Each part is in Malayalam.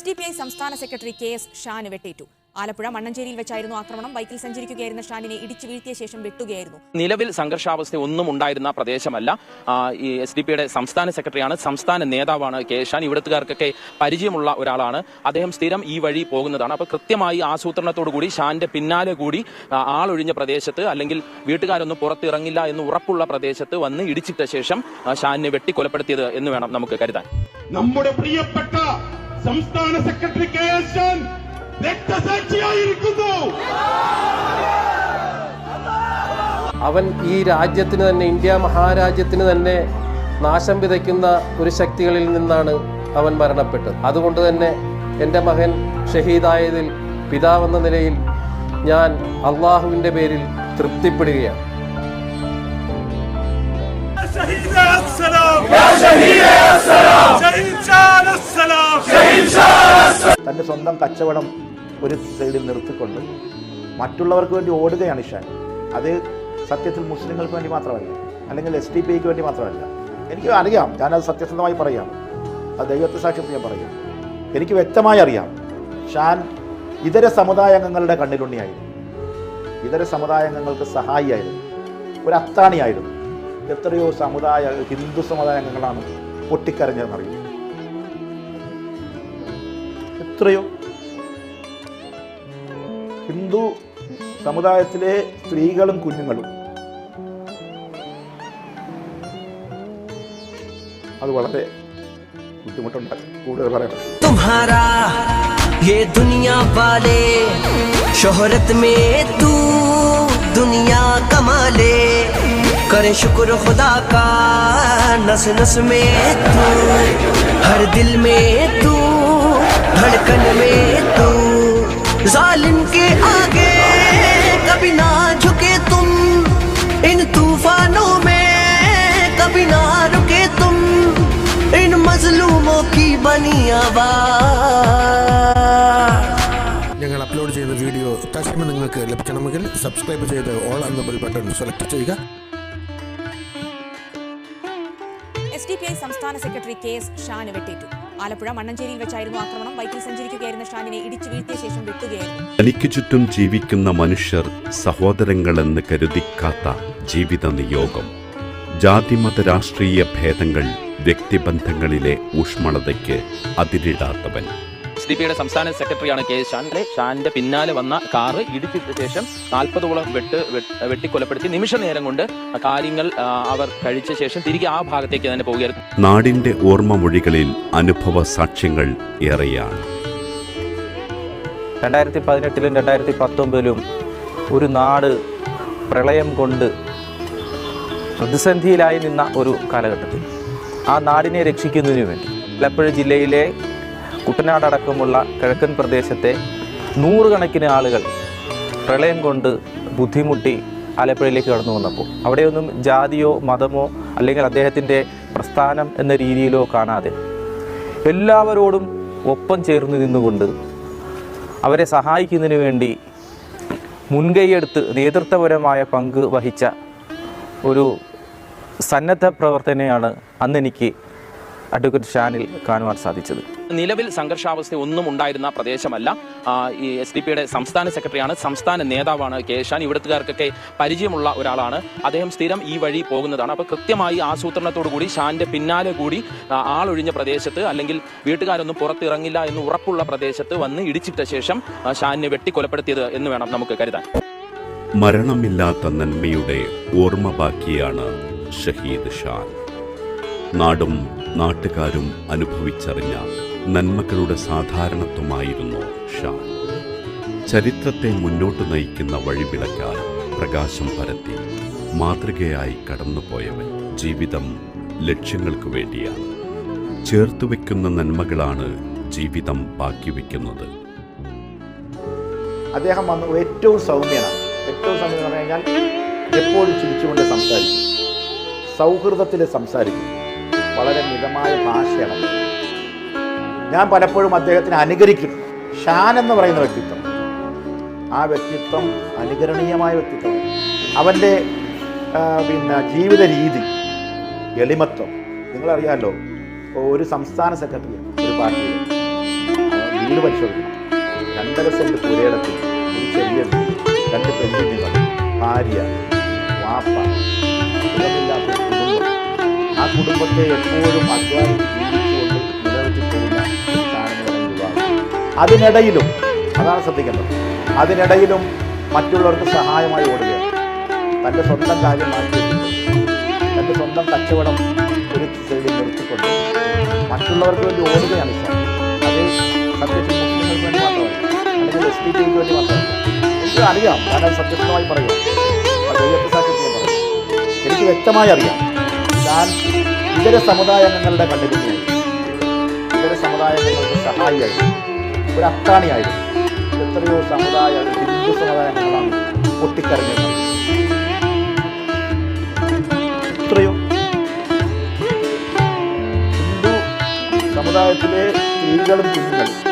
എസ് ഡി പി ഐ സംസ്ഥാന സെക്രട്ടറി കെ എസ് ഷാന് വെട്ടേറ്റു. ആലപ്പുഴ മണ്ണഞ്ചേരിയിൽ വെച്ചായിരുന്നു ആക്രമണം. ബൈക്കിൽ സഞ്ചരിക്കുകയായിരുന്ന ഷാനിനെ ഇടിച്ചു വീഴ്ത്തിയ ശേഷം വെട്ടുകയായിരുന്നു. നിലവിൽ സംഘർഷാവസ്ഥ ഒന്നും ഉണ്ടായിരുന്ന പ്രദേശമല്ല. ഈ എസ് ഡി പിയുടെ സംസ്ഥാന സെക്രട്ടറിയാണ്. സംസ്ഥാന നേതാവാണ് കെ ഷാൻ. ഇവിടുത്തുകാർക്കൊക്കെ പരിചയമുള്ള ഒരാളാണ്. അദ്ദേഹം സ്ഥിരം ഈ വഴി പോകുന്നതാണ്. അപ്പോൾ കൃത്യമായി ആസൂത്രണത്തോടു കൂടി ഷാന്റെ പിന്നാലെ കൂടി ആളൊഴിഞ്ഞ പ്രദേശത്ത് അല്ലെങ്കിൽ വീട്ടുകാരൊന്നും പുറത്തിറങ്ങില്ല എന്ന് ഉറപ്പുള്ള പ്രദേശത്ത് വന്ന് ഇടിച്ചിട്ട ശേഷം ഷാനിനെ വെട്ടി കൊലപ്പെടുത്തിയത് എന്ന് വേണം നമുക്ക് കരുതാൻ. നമ്മുടെ പ്രിയപ്പെട്ട സംസ്ഥാന സെക്രട്ടറി കെ എസ് രക്തസാക്ഷിയായിരിക്കുന്നു. അവൻ ഈ രാജ്യത്തിന് തന്നെ ഇന്ത്യ മഹാരാജ്യത്തിന് തന്നെ നാശം വിതയ്ക്കുന്ന ഒരു ശക്തികളിൽ നിന്നാണ് അവൻ മരണപ്പെട്ടത്. അതുകൊണ്ട് തന്നെ എന്റെ മകൻ ഷഹീദായതിൽ പിതാവെന്ന നിലയിൽ ഞാൻ അള്ളാഹുവിന്റെ പേരിൽ തൃപ്തിപ്പെടുകയാണ്. തന്റെ സ്വന്തം കച്ചവടം ഒരു സൈഡിൽ നിർത്തിക്കൊണ്ട് മറ്റുള്ളവർക്ക് വേണ്ടി ഓടുകയാണ് ഇഷാൻ. അത് സത്യത്തിൽ മുസ്ലിങ്ങൾക്ക് വേണ്ടി മാത്രമല്ല അല്ലെങ്കിൽ എസ് ടി പി ഐക്ക് വേണ്ടി മാത്രമല്ല. എനിക്ക് അറിയാം ഞാനത് സത്യസന്ധമായി പറയാം. അത് ദൈവത്തെ സാക്ഷ്യത്തിൽ ഞാൻ പറയാം. എനിക്ക് വ്യക്തമായി അറിയാം ഷാൻ ഇതര സമുദായ അംഗങ്ങളുടെ കണ്ണിലുണ്ണിയായിരുന്നു. ഇതര സമുദായ അംഗങ്ങൾക്ക് സഹായിയായിരുന്നു. ഒരു അത്താണിയായിരുന്നു എത്രയോ സമുദായ ഹിന്ദു സമുദായ അംഗങ്ങളാണ് പൊട്ടിക്കരഞ്ഞതെന്നറിയും. എത്രയോ ഹിന്ദു സമുദായത്തിലെ സ്ത്രീകളും കുഞ്ഞുങ്ങളും അത് വളരെ ബുദ്ധിമുട്ടുണ്ടാകും കൂടുതൽ പറയണം तुम्हारा ये दुनिया वाले शोहरत में तू दुनिया कमा ले करे शुक्र खुदा का नस नस में तू हर दिल में तू धड़कन में तू जालिम के आगे कभी ना झुके तुम इन तूफानों में कभी ना रुके तुम इन मजलूमों की बनी आवाज ഞങ്ങൾ അപ്ലോഡ് ചെയ്യുന്ന വീഡിയോ തത്സമയം നിങ്ങൾക്ക് ലഭിക്കണമെങ്കിൽ സബ്സ്ക്രൈബ് ചെയ്ത് ഓൾ എന്ന ബെൽ ബട്ടൺ സെലക്ട് ചെയ്യുക എസ് ഡി പി ഐ സംസ്ഥാന സെക്രട്ടറി കെ എസ് ഷാന് വെട്ടേറ്റു ആലപ്പുഴ മണ്ണഞ്ചേരിയിൽ വെച്ചായിരുന്നു ആക്രമണം. ബൈക്കിൽ സഞ്ചരിക്കുകയായിരുന്ന ഷാനിനെ ഇടിച്ചു വീഴ്ത്തിയ ശേഷം വെട്ടുകയായിരുന്നു. തനിക്ക് ചുറ്റും ജീവിക്കുന്ന മനുഷ്യർ സഹോദരങ്ങളെന്ന് കരുതിക്കാത്ത ജീവിത നിയോഗം. ജാതിമത രാഷ്ട്രീയ ഭേദങ്ങൾ വ്യക്തിബന്ധങ്ങളിലെ ഊഷ്മളതയ്ക്ക് അതിരിടാത്തവൻ. ഡി പിയുടെ സംസ്ഥാന സെക്രട്ടറിയാണ് കെ ഷാൻ ഷാന്റെ പിന്നാലെ വന്ന കാറ് ഇടിച്ചിട്ട ശേഷം നാൽപ്പതോളം വെട്ട് വെട്ട്- വെട്ടിക്കൊലപ്പെടുത്തി നിമിഷ നേരം കൊണ്ട് കാര്യങ്ങൾ അവർ കഴിച്ച ശേഷം തിരികെ ആ ഭാഗത്തേക്ക് തന്നെ പോകുകയായിരുന്നു നാടിന്റെ ഓർമ്മ മൊഴികളിൽ അനുഭവ സാക്ഷ്യങ്ങൾ ഏറെയാണ്. രണ്ടായിരത്തി പതിനെട്ടിലും രണ്ടായിരത്തി പത്തൊമ്പതിലും ഒരു നാട് പ്രളയം കൊണ്ട് പ്രതിസന്ധിയിലായി നിന്ന ഒരു കാലഘട്ടത്തിൽ ആ നാടിനെ രക്ഷിക്കുന്നതിന് വേണ്ടി ആലപ്പുഴ ജില്ലയിലെ കുട്ടനാട് അടക്കമുള്ള കിഴക്കൻ പ്രദേശത്തെ നൂറുകണക്കിന് ആളുകൾ പ്രളയം കൊണ്ട് ബുദ്ധിമുട്ടി ആലപ്പുഴയിലേക്ക് കടന്നു വന്നപ്പോൾ. അവിടെയൊന്നും ജാതിയോ മതമോ അല്ലെങ്കിൽ അദ്ദേഹത്തിന്റെ പ്രസ്ഥാനം എന്ന രീതിയിലോ കാണാതെ എല്ലാവരോടും ഒപ്പം ചേർന്ന് നിന്നുകൊണ്ട് അവരെ സഹായിക്കുന്നതിന് വേണ്ടി മുൻകൈയെടുത്ത് നേതൃത്വപരമായ പങ്ക് വഹിച്ച ഒരു സന്നദ്ധ പ്രവർത്തനയാണ് അന്നെനിക്ക് അഡ്വക്കേറ്റ് ഷാനിൽ കാണുവാൻ സാധിച്ചത്. നിലവിൽ സംഘർഷാവസ്ഥ ഒന്നും ഉണ്ടായിരുന്ന പ്രദേശമല്ല. ഈ എസ് ഡി പിയുടെ സംസ്ഥാന സെക്രട്ടറിയാണ്. സംസ്ഥാന നേതാവാണ് കെ. ഷാൻ. ഇവിടുത്തുകാർക്കൊക്കെ പരിചയമുള്ള ഒരാളാണ്. അദ്ദേഹം സ്ഥിരം ഈ വഴി പോകുന്നതാണ്. അപ്പോൾ കൃത്യമായി ആസൂത്രണത്തോടു കൂടി ഷാന്റെ പിന്നാലെ കൂടി ആളൊഴിഞ്ഞ പ്രദേശത്ത് അല്ലെങ്കിൽ വീട്ടുകാരൊന്നും പുറത്തിറങ്ങില്ല എന്ന് ഉറപ്പുള്ള പ്രദേശത്ത് വന്ന് ഇടിച്ചിട്ട ശേഷം ഷാനിനെ വെട്ടിക്കൊലപ്പെടുത്തിയത് എന്ന് വേണം നമുക്ക് കരുതാൻ. മരണമില്ലാത്ത നന്മയുടെ ഓർമ്മ ബാക്കിയാണ് ഷഹീദ് ഷാൻ. നാടും നാട്ടുകാരും അനുഭവിച്ചറിഞ്ഞ നന്മകളുടെ സാധാരണത്വമായിരുന്നു ഷാ ചരിത്രത്തെ മുന്നോട്ട് നയിക്കുന്ന വഴിവിളക്കാർ പ്രകാശം പരത്തി മാതൃകയായി കടന്നുപോയവൻ ജീവിതം ലക്ഷ്യങ്ങൾക്ക് വേണ്ടിയാണ്. ചേർത്തുവെക്കുന്ന നന്മകളാണ് ജീവിതം ബാക്കി വെക്കുന്നത് അദ്ദേഹം വന്നു ഏറ്റവും സൗമ്യനാണ്. ഏറ്റവും സൗമ്യം എന്ന് പറഞ്ഞു കഴിഞ്ഞാൽ എപ്പോഴും ചിരിച്ചുകൊണ്ട് സംസാരിക്കും. സൗഹൃദത്തിൽ സംസാരിക്കും. വളരെ മിതമായ ഭാഷയാണ്. ഞാൻ പലപ്പോഴും അദ്ദേഹത്തിനെ അനുകരിക്കും. ഷാൻ എന്ന് പറയുന്ന വ്യക്തിത്വം. ആ വ്യക്തിത്വം അനുകരണീയമായ വ്യക്തിത്വം. അവന്റെ പിന്നെ ജീവിത രീതി എളിമത്വം. നിങ്ങളറിയാമല്ലോ ഒരു സംസ്ഥാന സെക്രട്ടറി ഒരു പാർട്ടിയിൽ വീട് പരിശോധിക്കണം രണ്ടര സെന്റ് പുരയിടത്തിൽ ഒരു ചെറിയ രണ്ട് പെൺകുഞ്ഞുങ്ങൾ ഭാര്യ വാപ്പ ആ കുടുംബത്തെ എപ്പോഴും അധ്വാനിച്ച് അതിനിടയിലും അതാണ് ശ്രദ്ധിക്കേണ്ടത്. അതിനിടയിലും മറ്റുള്ളവർക്ക് സഹായമായി ഓടുകയാണ്. തന്റെ സ്വന്തം കാര്യം തന്റെ സ്വന്തം കച്ചവടം ഒരു സൈഡിൽ നിർത്തിക്കൊണ്ട് മറ്റുള്ളവർക്ക് വേണ്ടി ഓടുകയാണ് ഇഷ്ടം. അത് സത്യത്തിൽ വേണ്ടി മാത്രമല്ല വേണ്ടി മാത്രമല്ല. എനിക്ക് അറിയാം ഞാൻ സത്യസന്ധമായി പറയാം എനിക്ക് വ്യക്തമായി അറിയാം. ഞാൻ ഇതര സമുദായാംഗങ്ങളുടെ കണ്ടുപിടിയായി ഇതര സമുദായാംഗങ്ങൾക്ക് സഹായിയായിരുന്നു ഒരു അത്താണിയായിരുന്നു എത്രയോ സമുദായ ഹിന്ദു സമുദായങ്ങളാണ് പൊട്ടിക്കറിഞ്ഞത് എത്രയോ ഹിന്ദു സമുദായത്തിലെ സ്ത്രീകളും കുഞ്ഞുങ്ങളും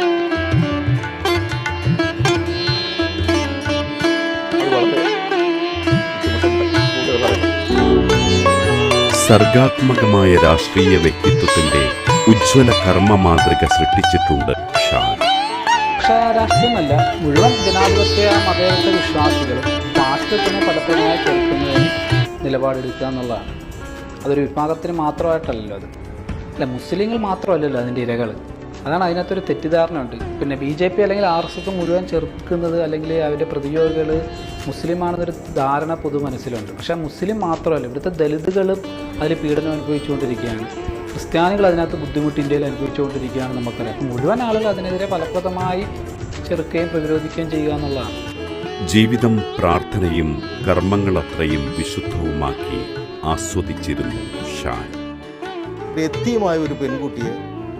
സർഗാത്മകമായ രാഷ്ട്രീയ വ്യക്തിത്വത്തിന്റെ ഉജ്ജ്വല കർമ്മ മാതൃക സൃഷ്ടിച്ചിട്ടുണ്ട് ഷാൻ. രാഷ്ട്രീയമല്ല. മുഴുവൻ ജനാധിപത്യ മതേതര വിശ്വാസികളും നിലപാടെടുക്കുക എന്നുള്ളതാണ്. അതൊരു വിഭാഗത്തിന് മാത്രമായിട്ടല്ലല്ലോ അത്. അല്ല മുസ്ലിങ്ങൾ മാത്രമല്ലല്ലോ അതിന്റെ ഇരകൾ അതാണ് അതിനകത്തൊരു തെറ്റിദ്ധാരണയുണ്ട്. പിന്നെ ബി ജെ പി അല്ലെങ്കിൽ ആർ എസ് എസ് മുഴുവൻ ചെറുക്കുന്നത് അല്ലെങ്കിൽ അവരുടെ പ്രതിയോഗികൾ മുസ്ലിമാണെന്നൊരു ധാരണ പൊതു മനസ്സിലുണ്ട്. പക്ഷേ മുസ്ലിം മാത്രമല്ല ഇവിടുത്തെ ദലിതുകളും അതിൽ പീഡനം അനുഭവിച്ചുകൊണ്ടിരിക്കുകയാണ്. ക്രിസ്ത്യാനികൾ അതിനകത്ത് ബുദ്ധിമുട്ട് ഇന്ത്യയിൽ അനുഭവിച്ചുകൊണ്ടിരിക്കുകയാണ് നമുക്കറിയാം. മുഴുവൻ ആളുകൾ അതിനെതിരെ ഫലപ്രദമായി ചെറുക്കുകയും പ്രതിരോധിക്കുകയും ചെയ്യുക എന്നുള്ളതാണ്. ജീവിതം പ്രാർത്ഥനയും കർമ്മങ്ങളത്രയും വിശുദ്ധവുമാക്കി ആസ്വദിച്ചിരുന്നു ഷാൻ. വ്യക്തിയുമായ ഒരു പെൺകുട്ടിയെ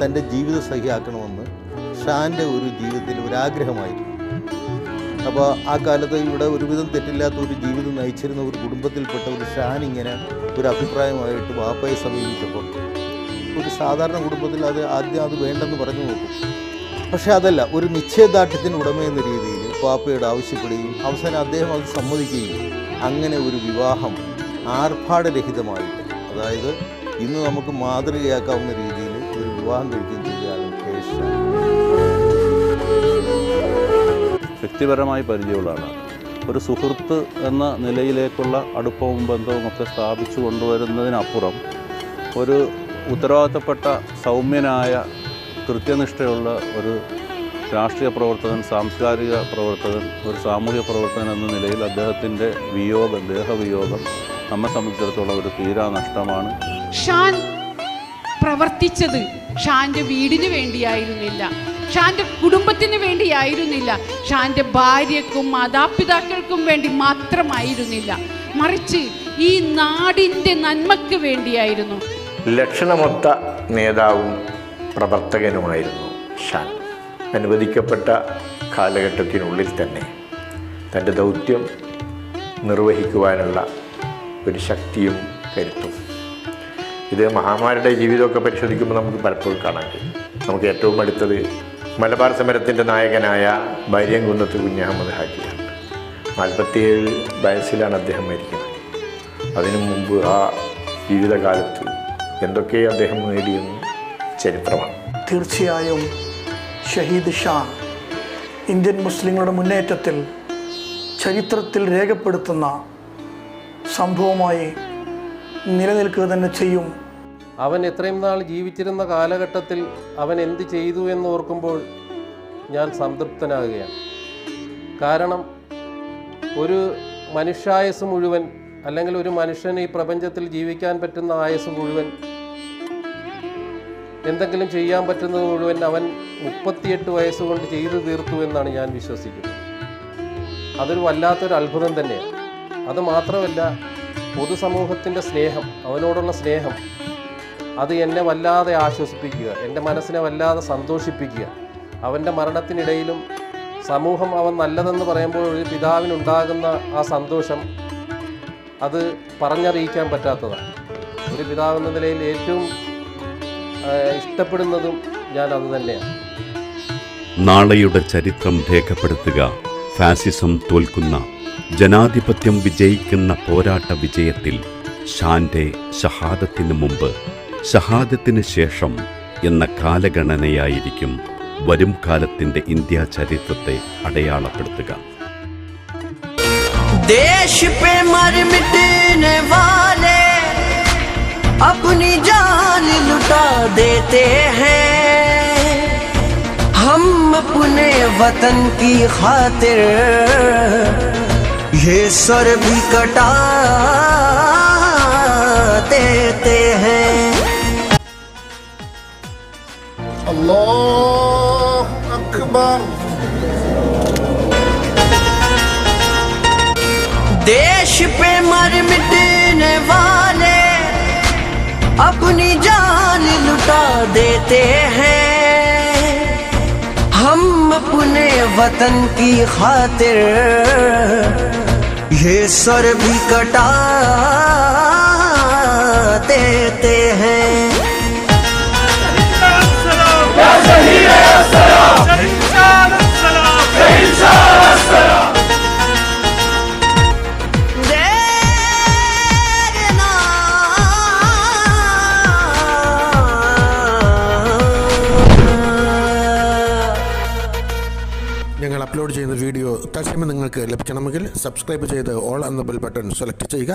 തന്റെ ജീവിത സഖിയാക്കണമെന്ന് ഷാന്റെ ഒരു ജീവിതത്തിൽ ഒരാഗ്രഹമായിരുന്നു. അപ്പോൾ ആ കാലത്ത് ഇവിടെ ഒരുവിധം തെറ്റില്ലാത്ത ഒരു ജീവിതം നയിച്ചിരുന്ന ഒരു കുടുംബത്തിൽപ്പെട്ട ഒരു ഷാൻ ഇങ്ങനെ ഒരു അഭിപ്രായമായിട്ട് വാപ്പയെ സമീപിച്ചപ്പോൾ ഒരു സാധാരണ കുടുംബത്തിൽ അത് ആദ്യം അത് വേണ്ടെന്ന് പറഞ്ഞു നോക്കും. പക്ഷേ അതല്ല ഒരു നിശ്ചയദാർഢ്യത്തിന് ഉടമ എന്ന രീതിയിൽ പാപ്പയോട് ആവശ്യപ്പെടുകയും അവസാനം അദ്ദേഹം അത് സമ്മതിക്കുകയും അങ്ങനെ ഒരു വിവാഹം ആർഭാടരഹിതമായിട്ട് അതായത് ഇന്ന് നമുക്ക് മാതൃകയാക്കാവുന്ന രീതിയിൽ വിവാഹം കഴിക്കുകയും വ്യക്തിപരമായി പരിചയമുള്ളതാണ്. ഒരു സുഹൃത്ത് എന്ന നിലയിലേക്കുള്ള അടുപ്പവും ബന്ധവും ഒക്കെ സ്ഥാപിച്ചു കൊണ്ടുവരുന്നതിനപ്പുറം ഒരു ഉത്തരവാദിത്തപ്പെട്ട സൗമ്യനായ കൃത്യനിഷ്ഠയുള്ള ഒരു രാഷ്ട്രീയ പ്രവർത്തകൻ സാംസ്കാരിക പ്രവർത്തകൻ ഒരു സാമൂഹ്യ പ്രവർത്തകൻ എന്ന നിലയിൽ അദ്ദേഹത്തിന്റെ വിയോഗം ദേഹവിയോഗം നമ്മെ സംബന്ധിച്ചിടത്തോളം ഒരു തീരാ നഷ്ടമാണ്. പ്രവർത്തിച്ചത് ഷാന്റെ വീടിന് വേണ്ടിയായിരുന്നില്ല. ഷാന്റെ കുടുംബത്തിന് വേണ്ടിയായിരുന്നില്ല. ഷാന്റെ ഭാര്യക്കും മാതാപിതാക്കൾക്കും വേണ്ടി മാത്രമായിരുന്നില്ല. മറിച്ച് ഈ നാടിന്റെ നന്മയ്ക്ക് വേണ്ടിയായിരുന്നു. ലക്ഷണമൊത്ത നേതാവും പ്രവർത്തകനുമായിരുന്നു ഷാൻ. അനുവദിക്കപ്പെട്ട കാലഘട്ടത്തിനുള്ളിൽ തന്നെ തന്റെ ദൗത്യം നിർവഹിക്കുവാനുള്ള ഒരു ശക്തിയും കരുത്തും ഇത് മഹാമാരുടെ ജീവിതമൊക്കെ പരിശോധിക്കുമ്പോൾ നമുക്ക് പലപ്പോഴും കാണാൻ കഴിയും. നമുക്ക് ഏറ്റവും അടുത്തത് മലബാർ സമരത്തിന്റെ നായകനായ ബൈര്യംകുന്നത്ത് കുഞ്ഞഹമ്മദ് ഹാജിയാണ്. നാൽപ്പത്തിയേഴ് വയസ്സിലാണ് അദ്ദേഹം മരിക്കുന്നത്. അതിനു മുമ്പ് ആ ജീവിതകാലത്ത് എന്തൊക്കെ അദ്ദേഹം നേടിയെന്ന് ചരിത്രമാണ്. തീർച്ചയായും ഷഹീദ് ഷാ ഇന്ത്യൻ മുസ്ലിങ്ങളുടെ മുന്നേറ്റത്തിൽ ചരിത്രത്തിൽ രേഖപ്പെടുത്തുന്ന സംഭവമായി നിലനിൽക്കുക തന്നെ ചെയ്യും. അവൻ എത്രയും നാൾ ജീവിച്ചിരുന്ന കാലഘട്ടത്തിൽ അവൻ എന്ത് ചെയ്തു എന്ന് ഓർക്കുമ്പോൾ ഞാൻ സംതൃപ്തനാകുകയാണ്. കാരണം ഒരു മനുഷ്യായസ് മുഴുവൻ അല്ലെങ്കിൽ ഒരു മനുഷ്യന് ഈ പ്രപഞ്ചത്തിൽ ജീവിക്കാൻ പറ്റുന്ന ആയസ് മുഴുവൻ എന്തെങ്കിലും ചെയ്യാൻ പറ്റുന്നത് മുഴുവൻ അവൻ മുപ്പത്തിയെട്ട് വയസ്സുകൊണ്ട് ചെയ്തു തീർത്തു എന്നാണ് ഞാൻ വിശ്വസിക്കുന്നത്. അതൊരു വല്ലാത്തൊരു അത്ഭുതം തന്നെയാണ്. അത് മാത്രമല്ല പൊതുസമൂഹത്തിന്റെ സ്നേഹം അവനോടുള്ള സ്നേഹം അത് എന്നെ വല്ലാതെ ആശ്വസിപ്പിക്കുക എന്റെ മനസ്സിനെ വല്ലാതെ സന്തോഷിപ്പിക്കുക. അവന്റെ മരണത്തിനിടയിലും സമൂഹം അവൻ നല്ലതെന്ന് പറയുമ്പോൾ ഒരു പിതാവിനുണ്ടാകുന്ന ആ സന്തോഷം അത് പറഞ്ഞറിയിക്കാൻ പറ്റാത്തതാണ്. ഒരു പിതാവ് എന്ന നിലയിൽ ഏറ്റവും ഇഷ്ടപ്പെടുന്നതും ഞാൻ അത് തന്നെയാണ്. നാളെയുടെ ചരിത്രം രേഖപ്പെടുത്തുക. ഫാസിസം തോൽക്കുന്ന ജനാധിപത്യം വിജയിക്കുന്ന പോരാട്ട വിജയത്തിൽ ഷാന്റെ ഷഹാദത്തിന് മുമ്പ് ഷഹാദത്തിന് ശേഷം എന്ന കാലഗണനയായിരിക്കും വരും കാലത്തിന്റെ ഇന്ത്യ ചരിത്രത്തെ അടയാളപ്പെടുത്തുക देश पे मर मिटने वाले अपनी जान लुटा देते हैं हम अपने वतन की खातिर ये सर भी कटा देते हैं। अल्लाह अकबर। देश पे मर मिटने वाले अपनी जान लुटा देते हैं। हम अपने वतन की खातिर ये सर भी कटा देते हैं। സബ്സ്ക്രൈബ് ചെയ്ത് ഓൾ എന്ന ബെൽ ബട്ടൺ സെലക്ട് ചെയ്യുക.